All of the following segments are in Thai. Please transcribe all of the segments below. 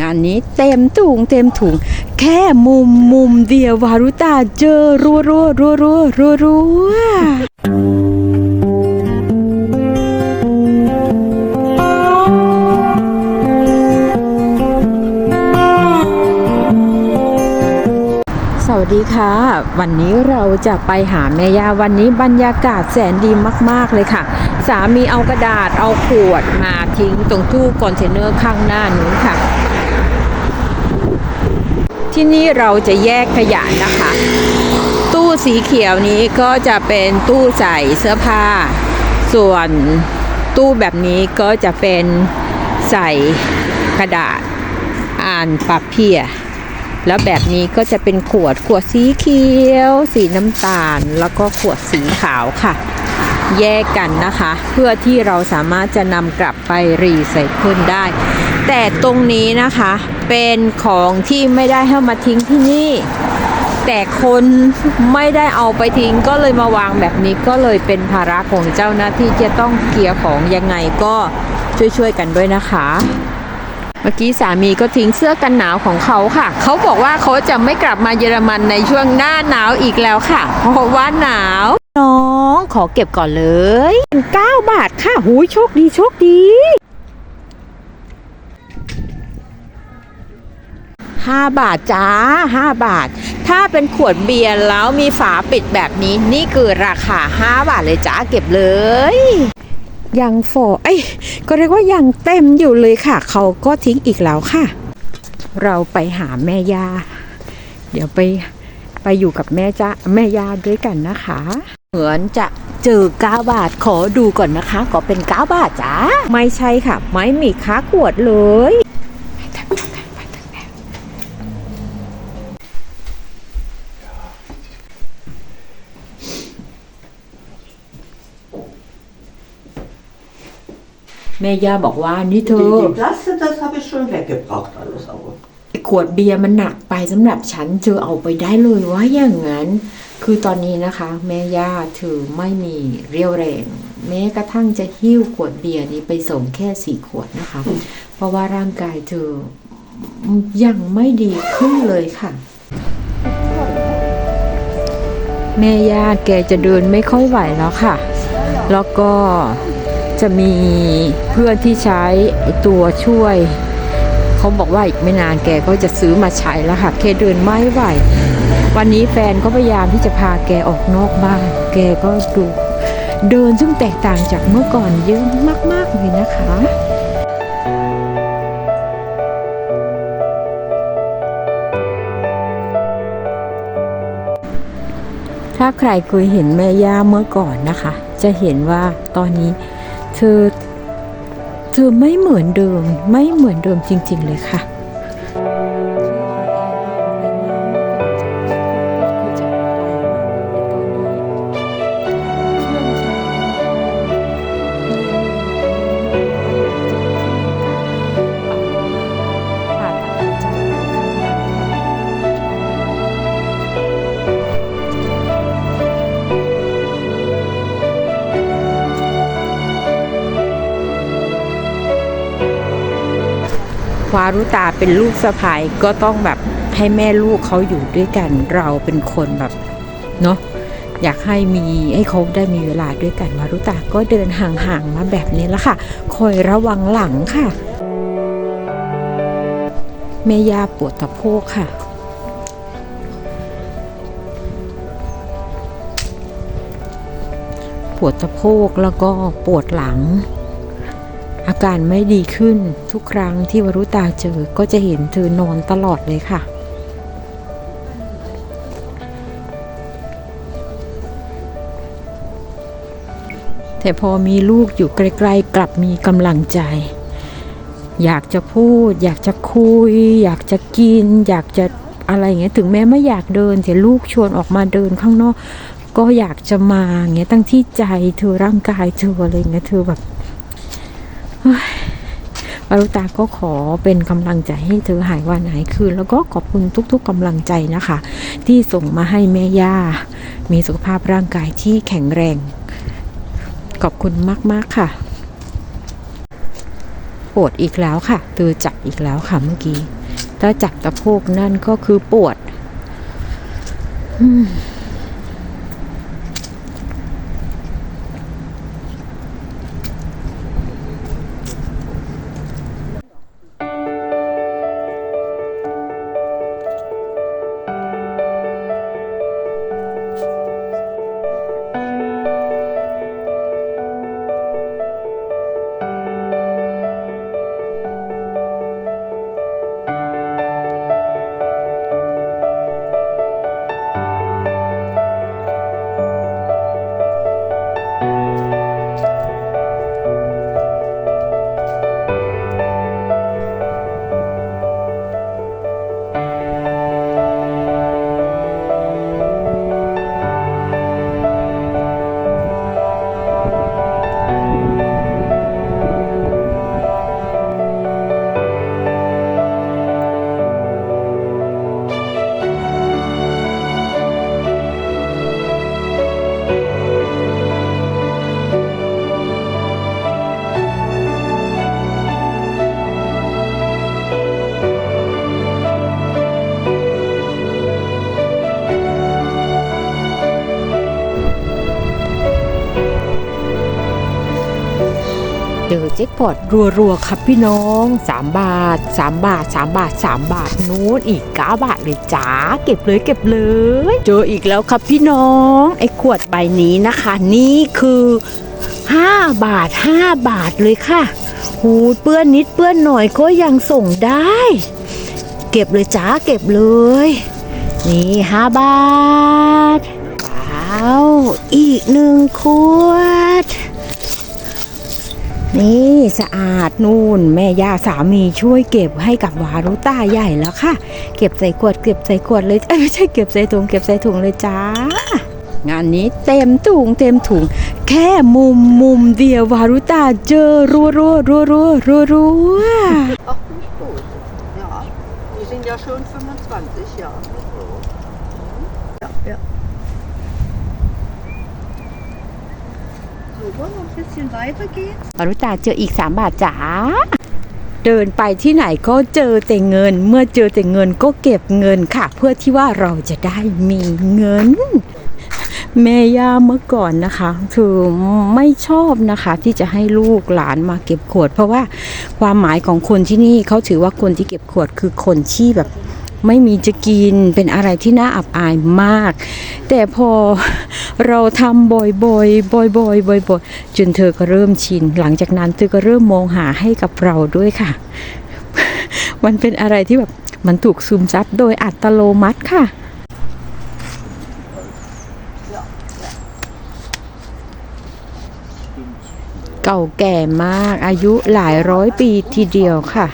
งานนี้เต็มถุงเต็มถุง แค่มุมมุมเดียววารุตาเจอรัวรัวรัวรัวรัวรัวสวัสดีค่ะ วันนี้เราจะไปหาแม่ยาวันนี้บรรยากาศแสนดีมาก ๆ เลยค่ะ สามีเอากระดาษเอาขวดมาทิ้งตรงตู้คอนเทนเนอร์ข้างหน้านู้นค่ะ ที่นี่เราจะแยกขยะนะคะ ตู้สีเขียวนี้ก็จะเป็นตู้ใส่เสื้อผ้า ส่วนตู้แบบนี้ก็จะเป็นใส่กระดาษอ่านปากเพียแล้วแบบนี้ก็จะเป็นขวดขวดสีเขียว สีน้ำตาล แล้วก็ขวดสีขาวค่ะ แยกกันนะคะ เพื่อที่เราสามารถจะนำกลับไปรีไซเคิลได้ แต่ตรงนี้นะคะเป็นของที่ไม่ได้ให้มาทิ้งที่นี่ แต่คนไม่ได้เอาไปทิ้งก็เลยมาวางแบบนี้ก็เลยเป็นภาระของเจ้าหน้าที่จะต้องเกลียร์ของยังไงก็ช่วยๆกันด้วยนะคะเมื่อกี้สามีก็ทิ้งเสื้อกันหนาวของเขาค่ะ เขาบอกว่าเขาจะไม่กลับมาเยอรมันในช่วงหน้าหนาวอีกแล้วค่ะ เพราะว่าหนาว น้องขอเก็บก่อนเลย 9 บาทค่ะ หูยโชคดีโชคดี 5 บาทจ้า 5 บาท ถ้าเป็นขวดเบียร์แล้วมีฝาปิดแบบนี้ นี่คือราคา 5 บาทเลยจ้า เก็บเลยยังฟอเอ้ยก็เรียกว่ายังเต็มอยู่เลยค่ะ เขาก็ทิ้งอีกแล้วค่ะ เราไปหาแม่ย่าเดี๋ยวไปไปอยู่กับแม่จ้าแม่ย่าด้วยกันนะคะ เหมือนจะเจอ9บาทขอดูก่อนนะคะ ก็เป็น9บาทจ้าไม่ใช่ค่ะ ไม่มีค้าขวดเลย แม่ย่าบอกว่านี่เธ Die, อ die Plaste, das habe ich schon weggebracht, alles aber. ขวดเบียร์มันหนักไปสำหรับฉันเธอเอาไปได้เลยว่าอย่างนั้น คือตอนนี้นะคะ แม่ย่าเธอไม่มีเรี่ยวแรง แม้กระทั่งจะหิ้วขวดเบียร์นี้ไปส่งแค่สี่ขวดนะคะ เพราะว่าร่างกายเธอยังไม่ดีขึ้นเลยค่ะ แม่ย่าแกจะเดินไม่ค่อยไหวแล้วค่ะ แล้วก็ จะมีเพื่อนที่ใช้ตัวช่วย เขาบอกว่าอีกไม่นานแกก็จะซื้อมาใช้แล้วค่ะแกเดินไม่ไหว วันนี้แฟนก็พยายามที่จะพาแกออกนอกบ้าน แกก็ดูเดินซึ่งแตกต่างจากเมื่อก่อนเยอะมากๆเลยนะคะถ้าใครเคยเห็นแม่ย่าเมื่อก่อนนะคะ จะเห็นว่าตอนนี้ เธอ เธอไม่เหมือนเดิม ไม่เหมือนเดิมจริง ๆ เลยค่ะ วารุตาเป็นลูกสะพ้ายก็ต้องแบบให้แม่ลูกเขาอยู่ด้วยกันเราเป็นคนแบบเนาะอยากให้มีให้เขาได้มีเวลาด้วยกันวารุตาก็เดินห่างๆมาแบบนี้แล้วค่ะคอยระวังหลังค่ะแม่ยาปวดตะโพกค่ะ ปวดตะโพกแล้วก็ปวดหลัง อาการไม่ดีขึ้นทุกครั้งที่วรุตาเจอก็จะเห็นเธอนอนตลอดเลยค่ะ แต่พอมีลูกอยู่ใกล้ๆกลับมีกำลังใจ อยากจะพูด อยากจะคุย อยากจะกิน อยากจะอะไรอย่างเงี้ยถึงแม้ไม่อยากเดินแต่ลูกชวนออกมาเดินข้างนอก ก็อยากจะมาอย่างเงี้ยตั้งที่ใจเธอร่างกายเธออะไรอย่างเงี้ยเธอแบบ วารุตาก็ขอเป็นกำลังใจให้เธอหายวันหายคืน แล้วก็ขอบคุณทุกๆกำลังใจนะคะ ที่ส่งมาให้แม่ย่า มีสุขภาพร่างกายที่แข็งแรง ขอบคุณมากๆค่ะปวดอีกแล้วค่ะตือจับอีกแล้วค่ะเมื่อกี้ ถ้าจับตะโพกนั่นก็คือปวด อืม จอแจ็คพอตรัวๆครับพี่น้อง 3 บาท 3 บาท 3 บาท 3 บาทนู้นอีก 9 บาทเลยจ้าเก็บเลยเก็บเลย เจออีกแล้วครับพี่น้อง ไอ้ขวดใบนี้นะคะ นี่คือ 5 บาท 5 บาทเลยค่ะ หูเปื้อนนิดเปื้อนหน่อยก็ยังส่งได้ เก็บเลยจ้าเก็บเลย นี่5บาทว้าวอีกหนึ่งขวด สะอาดนู่น แม่ย่าสามีช่วยเก็บให้กับวารุต้าใหญ่แล้วค่ะ เก็บใส่ขวดเก็บใส่ขวดเลยไม่ใช่เก็บใส่ถุงเก็บใส่ถุงเลยจ้างานนี้เต็มถุงเต็มถุง แค่มุมมุมเดียววารุต้าเจอรัวรัวรัวรัวรัวรัว Ach, nicht gut. Ja, die sind ja schon 25 Jahre. Ja, ja. So, wollen wir ein bisschen weitergehen? วารุตาเจออีก 3 บาทจ๋าเดินไปที่ไหนก็เจอแต่เงิน เมื่อเจอแต่เงินก็เก็บเงินค่ะ เพื่อที่ว่าเราจะได้มีเงิน แม่ย่าเมื่อก่อนนะคะคือไม่ชอบนะคะ ที่จะให้ลูกหลานมาเก็บขวด เพราะว่าความหมายของคนที่นี่เขาถือว่าคนที่เก็บขวดคือคนที่แบบ ไม่มีจะกินเป็นอะไรที่น่าอับอายมาก แต่พอเราทำบ่อยๆบ่อยๆบ่อยๆบ่อยๆจนเธอก็เริ่มชิน หลังจากนั้นเธอก็เริ่มมองหาให้กับเราด้วยค่ะ มันเป็นอะไรที่แบบมันถูกซึมซับโดยอัตโนมัติค่ะเก่าแก่มากอายุหลายร้อยปีทีเดียวค่ะ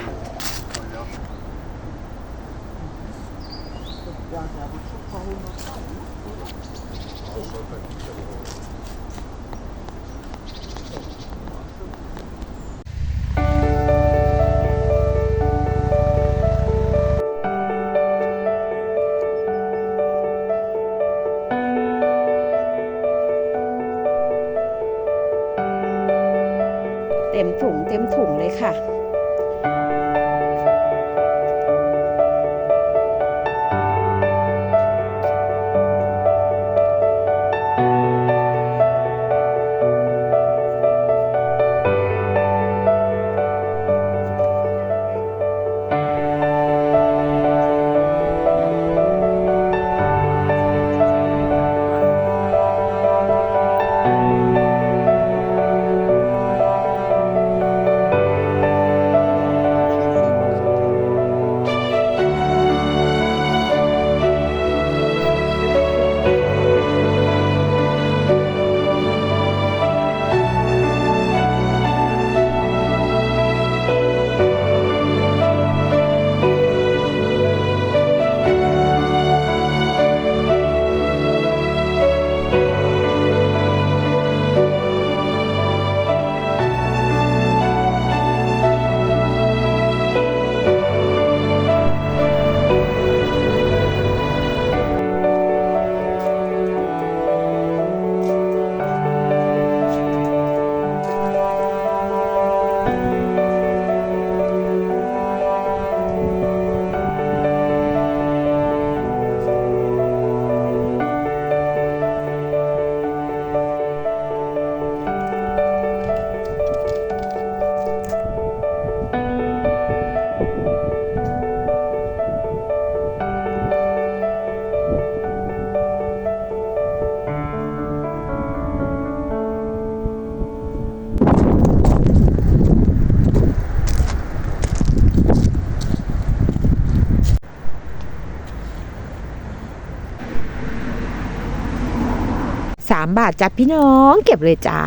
บาทจ้ะพี่น้องเก็บเลยจ้า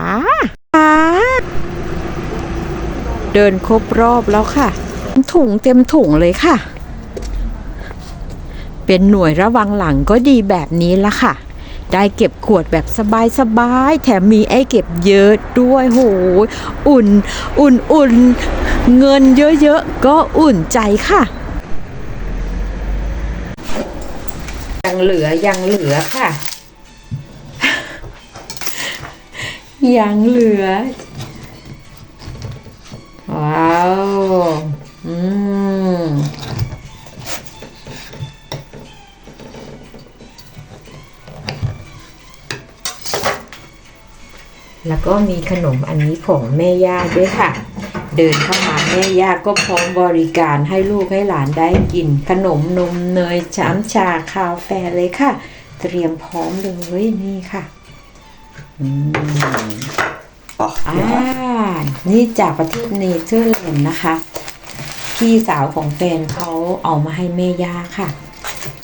เดินครบรอบแล้วค่ะ ถุงเต็มถุงเลยค่ะ เป็นหน่วยระวังหลังก็ดีแบบนี้ละค่ะ ได้เก็บขวดแบบสบายๆ แถมมีไอ้เก็บเยอะด้วยโหอุ่น อุ่นอุ่นเงินเยอะๆ ก็อุ่นใจค่ะยังเหลือยังเหลือค่ะ ยังเหลือ ว้าว อืม แล้วก็มีขนมอันนี้ของแม่ย่าด้วยค่ะ เดินเข้ามาแม่ย่าก็พร้อมบริการให้ลูกให้หลานได้กิน ขนมนมเนยช้ำชาคาแฟเลยค่ะ เตรียมพร้อมเลยนี่ค่ะ อืม Ach, อ่า ja. นี่จากประเทศเนเธอร์แลนด์นะคะ พี่สาวของแฟนเขาเอามาให้แม่ย่าค่ะ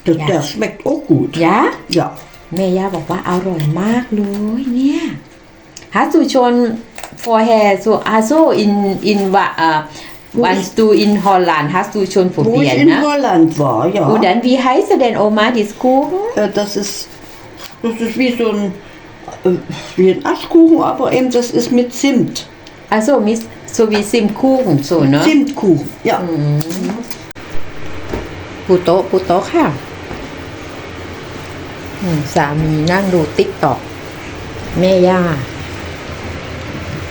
Das, Ja. Der schmeckt auch gut. ยะ Ja. แม่ย่าบอกว่าอร่อยมากเลยเนี่ยฮัสตูชน for hair so also in in ว่าเอ่อ once du in Holland hast du schon Wo ich probiert in ne Holland war, ja. und dann wie heißt denn Oma das Kuchen Äh, das ist, das ist wie so ein, äh, wie ein Aschkuchen, aber eben das ist mit Zimt. also mit so wie Simkuchen so ne Zimtkuchen, ja. ปูโต๊ะปูโต๊ะค่ะอืมสามีนั่งดูติ๊กต็อกแม่ย่า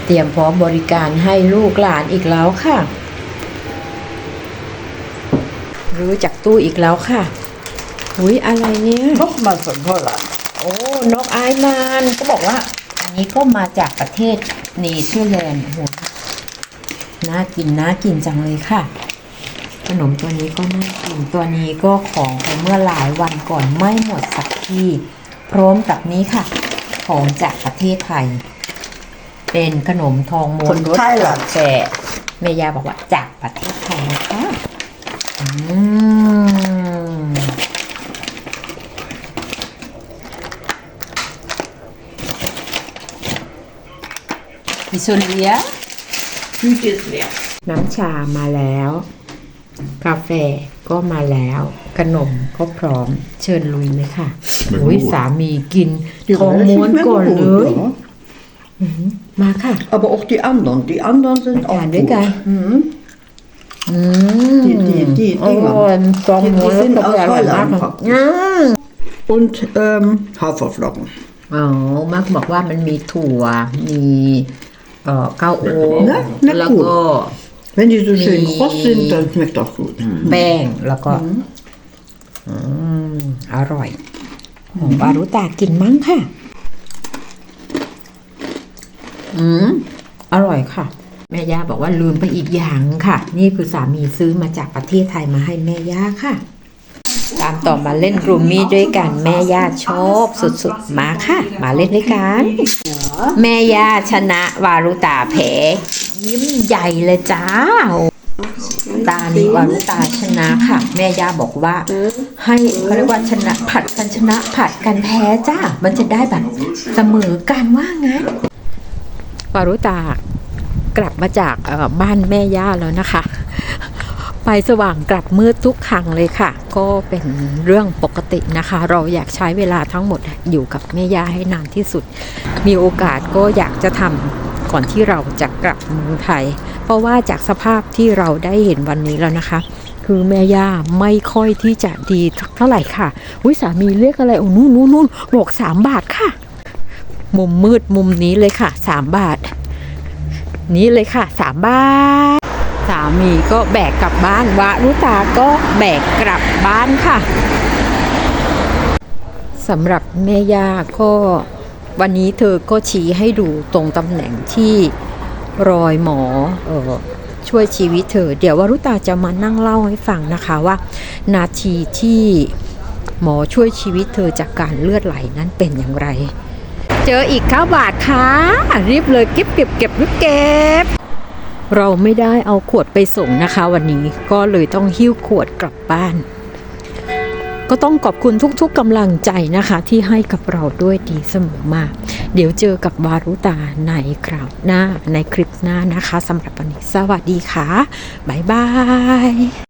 เตรียมพร้อมบริการให้ลูกหลานอีกแล้วค่ะ รู้จักตู้อีกแล้วค่ะ อุ้ยอะไรเนี่ย Nochmal von Holland. โอ้นกไอายมันก็บอกว่า อันนี้ก็มาจากประเทศเนเธอร์แลนด์โอ้โหน่ากินน่ากินจังเลยค่ะ ขนมตัวนี้ก็น่ากินตัวนี้ก็ของไปเมื่อหลายวันก่อนไม่หมดสักทีพร้อมกับนี้ค่ะ ของจากประเทศไทย เป็นขนมทองม้วนคนรสไทยเหรอกาแฟเมยาบอกว่าจากประเทศไทยนะคะอืม มีส่วนเหลีย Tüte ist leer. น้ำชามาแล้ว กาแฟก็มาแล้ว ขนมก็พร้อม เชิญลุยเลยค่ะไม่รู้โอ้ยสามีกิน Die ทอง Rolle ม้วน schmeckt mir ก่อนเล gut, ย ja. มาค่ะ Aber auch die anderen. Die anderen sind auch Ja, gut. lecker. Mhm. อืม Die- die- die อร่อยทองม้วน Die- die sind กาแฟอร่อยมาก aus Holland อืม Und ähm, Haferflocken. อ๋อมักบอกว่ามันมีถั่วมี เอ่อข้าวโอ๊ตนะนะแล้วก็ Wenn die so schön Die- kross sind, dann schmeckt das gut. แป้งแล้วก็อืมอร่อยของปารุตากินมั้งค่ะ อืมอร่อยค่ะ แม่ย่าบอกว่าลืมไปอีกอย่างค่ะ นี่คือสามีซื้อมาจากประเทศไทยมาให้แม่ย่าค่ะ ตามต่อมาเล่นรูมมี่ด้วยกันแม่ย่าชอบสุดๆมาค่ะ มาเล่นด้วยกัน แม่ย่าชนะวารุตาแพ้ยิ้มใหญ่เลยจ้าตานี้วารุตาชนะค่ะ แม่ย่าบอกว่า ให้เขาเรียกว่าชนะผัดกันชนะผัดกันแพ้จ้ามันจะได้แบบเสมอกันว่างั้นวารุตากลับมาจากบ้านแม่ย่าแล้วนะคะ ไปสว่างกลับมืดทุกครั้งเลยค่ะ ก็เป็นเรื่องปกตินะคะ เราอยากใช้เวลาทั้งหมดอยู่กับแม่ย่าให้นานที่สุด มีโอกาสก็อยากจะทำก่อนที่เราจะกลับเมืองไทย เพราะว่าจากสภาพที่เราได้เห็นวันนี้แล้วนะคะ คือแม่ย่าไม่ค่อยที่จะดีเท่าไหร่ค่ะอุ้ยสามีเรียกอะไรโอ้นู่นนู่นนู่นบอกสามบาทค่ะ มุมมืดมุมนี้เลยค่ะสามบาท นี้เลยค่ะสามบาท สามีก็แบกกลับบ้านวารุตาก็แบกกลับบ้านค่ะสำหรับแม่ย่าก็วันนี้เธอก็ชี้ให้ดูตรงตำแหน่งที่รอยหมอเออช่วยชีวิตเธอ เดี๋ยววารุตาจะมานั่งเล่าให้ฟังนะคะว่า นาทีที่หมอช่วยชีวิตเธอจากการเลือดไหลนั้นเป็นอย่างไร เจออีก9บาทค่ะรีบเลยเก็บเก็บเก็บรีบเก็บ เราไม่ได้เอาขวดไปส่งนะคะ วันนี้ก็เลยต้องหิ้วขวดกลับบ้าน ก็ต้องขอบคุณทุกๆกำลังใจนะคะ ที่ให้กับเราด้วยดีเสมอมา เดี๋ยวเจอกับวารุตาในคราวหน้าในคลิปหน้านะคะสำหรับวันนี้สวัสดีค่ะ บ๊ายบาย